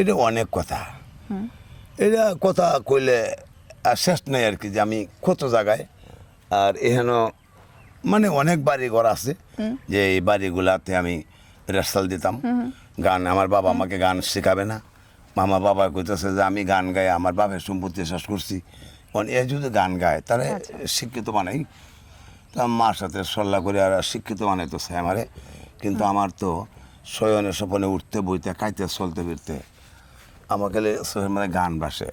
এটা অনেক কথা। এটা কথা কইলে আর শেষ নেই আর কি যে আমি কত জায়গায় আর এখানে মানে অনেক বাড়ি ঘর আছে যে এই বাড়িগুলাতে আমি রেসাল দিতাম। গান আমার বাবা আমাকে গান শেখাবে না। মামা বাবা কইতেছে যে আমি গান গাই আমার বাবার সম্পত্তি শেষ করছি। কারণ এ যদি গান গায় তাহলে শিক্ষিত বানাই। তো আমার মার সাথে সল্লা করে আর শিক্ষিত বানাইতেছে আমারে। কিন্তু আমার তো শয়নে স্বপনে উঠতে বইতে খাইতে চলতে ফিরতে আমাকে লে- চোখের মানে গান বাসে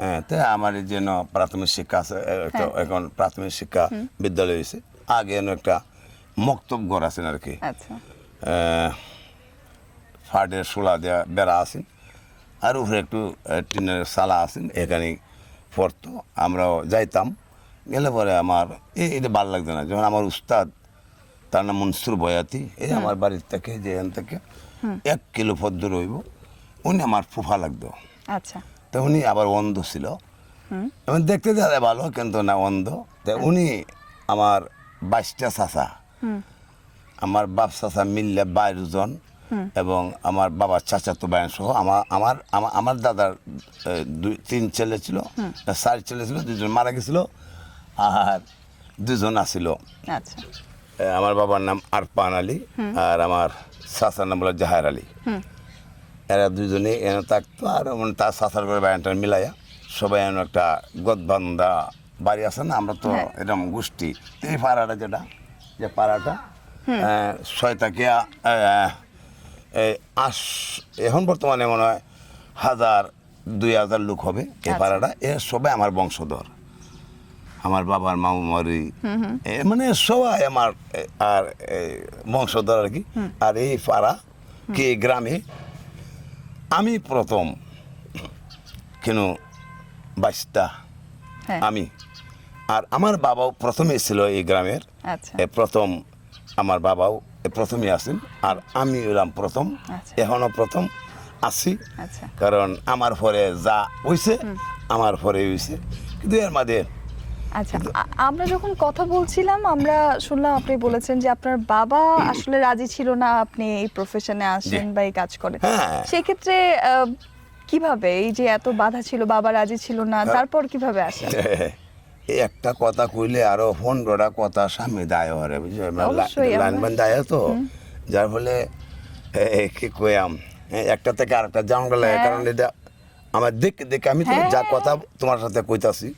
হ্যাঁ তো আমার এই জন্য প্রাথমিক শিক্ষা আছে তো এখন প্রাথমিক শিক্ষা বিদ্যালয় হয়েছে আগে এনে একটা মক্তব ঘর আছেন আর কি। আচ্ছা। ফাটের শোলা দেওয়া বেড়া আছেন আর উপরে একটু টিনের সালা আছেন এখানে পড়তো। আমরাও যাইতাম গেলে পরে আমার এই এটা ভালো লাগতো না। যখন আমার উস্তাদ তার নাম মনসুর বয়াতি এই আমার বাড়ির থেকে যে এখান থেকে এক কিলো পদ্ম রইব। উনি আমার ফুফা লাগতো। আচ্ছা। তো উনি আবার অন্ধ ছিল। এবং দেখতে দেখা ভালো কিন্তু না অন্ধ। তো উনি আমার বাইশটা চাচা। আমার বাপ চাচা মিললে বাইশ জন এবং আমার বাবার চাচাতো বায়ন সহ। আমার আমার আমার- দাদার দুই তিন ছেলে ছিল। চার ছেলে ছিল দুজন মারা গেছিল আর দুজন আসিল। আচ্ছা। আমার বাবার নাম আরপান আলী আর আমার চাচার নাম হলো জাহার আলী। এরা দুজনে এনে থাকতো আর মানে তার চাচার করে বায়ানটা মিলাইয়া সবাই এনে একটা গদবান্ধা বাড়ি আছে না আমরা তো হ্যাঁ। এরকম গোষ্ঠী। এই পাড়াটা যেটা যে পাড়াটা এই আস এখন বর্তমানে মনে হয় হাজার দুই হাজার লোক হবে এই আচ্ছা। পাড়াটা। এ সবাই আমার বংশধর। আমার বাবার মামু মারি এ মানে সবাই আমার আর বংশধর আর কি। আর এই পাড়া কি গ্রামে আমি প্রথম কেন বাইশটা? হ্যাঁ। আমি। আর আমার বাবাও প্রথমে ছিল এই গ্রামের। আচ্ছা। প্রথম আমার বাবাও এ প্রথমে আসেন আর আমি এলাম প্রথম। এখনও প্রথম আছি। আচ্ছা। কারণ আমার পরে যা হইছে আমার পরে হইছে। কিন্তু এর মাঝে আচ্ছা আমরা যখন কথা বলছিলাম আমরা শুনলাম আপনি বলেছেন যে আপনার বাবা আসলে রাজি ছিল না আপনি এই প্রফেশনে আসেন বা এই কাজ করেন হ্যাঁ। সেক্ষেত্রে কীভাবে এই যে এত বাধা ছিল বাবা রাজি ছিল না হ্যাঁ। তারপর কীভাবে আসেন এই একটা কথা কইলে আরও পনেরোটা কথা সামনে দায় হরে বুঝলি অবশ্যই, লাইন আমরা- বান দায় তো যার ফলে কি কয়াম একটা থেকে আরেকটা জানা গেলে হ্যাঁ। কারণ এটা আমার দেখে দেখে আমি। যা কথা তোমার সাথে কইতাছি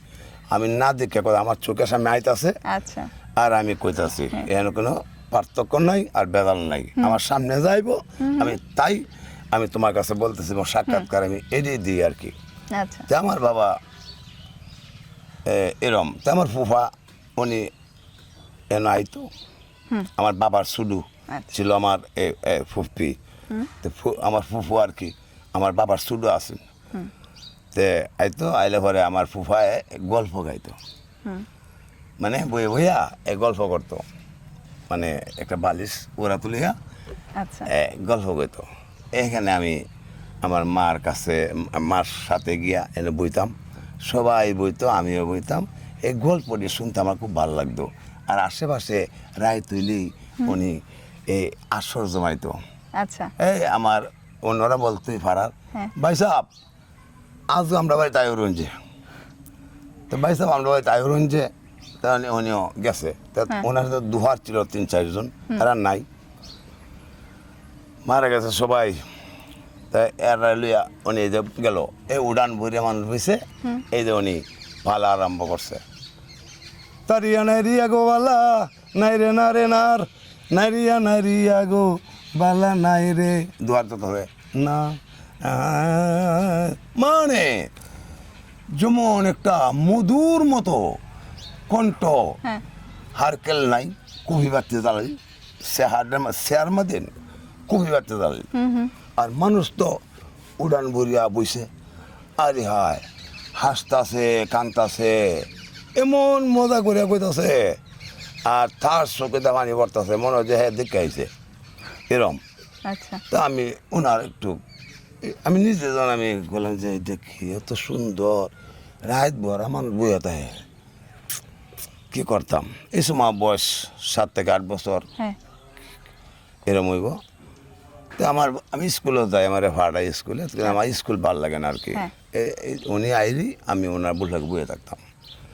আমি না দেখে কথা আমার চোখের সামনে আইতাছে। আচ্ছা। আর আমি কইতাছি এর কোনো পার্থক্য নাই আর বেদাল নাই। আমার সামনে যাইবো আমি তাই আমি তোমার কাছে বলতেছি আমার সাক্ষাৎকার আমি এড়িয়ে দিই আর কি। আচ্ছা। যে আমার বাবা এরম তো আমার ফুফা উনি এন আইতো। আমার বাবার সুডু আচ্ছা। ছিল আমার ফুফি। তো আমার ফুফু আর কি আমার বাবার সুডু আছেন। তে আইতো আইলে পরে আমার ফুফায় গল্প গাইতো। মানে বইয়ে বইয়া এ গল্প করতো। মানে একটা বালিশ ওরা তুলিয়া আচ্ছা। গল্প করতো এখানে আমি আমার মার কাছে মার সাথে গিয়া এনে বইতাম। সবাই বইতো আমিও বইতাম। এই গল্পটি শুনতে আমার খুব ভালো লাগতো। আর আশেপাশে রায় তৈলি উনি এই আসর জমাইতো। আচ্ছা। এই আমার অন্যরা বলতোই পাড়ার হ্যাঁ। ভাই সাহেব আজও আমরা বাড়ি তাই রঞ্জে তো ভাই সাহেব আমরা বাড়ি তাই রঞ্জে তাহলে উনিও গেছে। তা হ্যাঁ। ওনার সাথে দুহার ছিল তিন চারজন এরা নাই। মারা গেছে সবাই। তা এরা লইয়া উনি এই যে গেল এই উড়ান ভরিয়া মানুষ হয়েছে এই যে উনি পালা আরম্ভ করছে। তারিয়া নাইরিয়া গো বালা নাই রে না রে নার। নাইরিয়া নাইরিয়া গো বালা নাই রে। দুয়ার তো হবে। না। মানে যেমন একটা মধুর মতো কণ্ঠ। হ্যাঁ। হারকেল নাই কবি বাড়তে জ্বালাই শেয়ার মাদেন কবি বাড়তে জ্বালাই। আর মানুষ তো উড়ান ভরিয়া বইছে আরে হায় হাসতাছে কান্তাছে এমন মজা করিয়া কইতাছে আর তার চোখে পানি পড়তাছে মনে হয় যে হ্যাঁ দেখে আইছে। এরম। আচ্ছা। তা আমি ওনার একটু আমি নিজে যখন আমি বললাম যে দেখি এত সুন্দর। রাত ভর আমার বইয়া থাকে কি করতাম? এই সময় বয়স সাত থেকে আট বছর। হ্যাঁ। এরম হইব। তো আমার আমি স্কুলে যাই আমার ভাড়া স্কুলে। আমার স্কুল ভালো লাগে না আর কি। হ্যাঁ। উনি আইলি আমি ওনার বুড়াকে বুয়ে থাকতাম।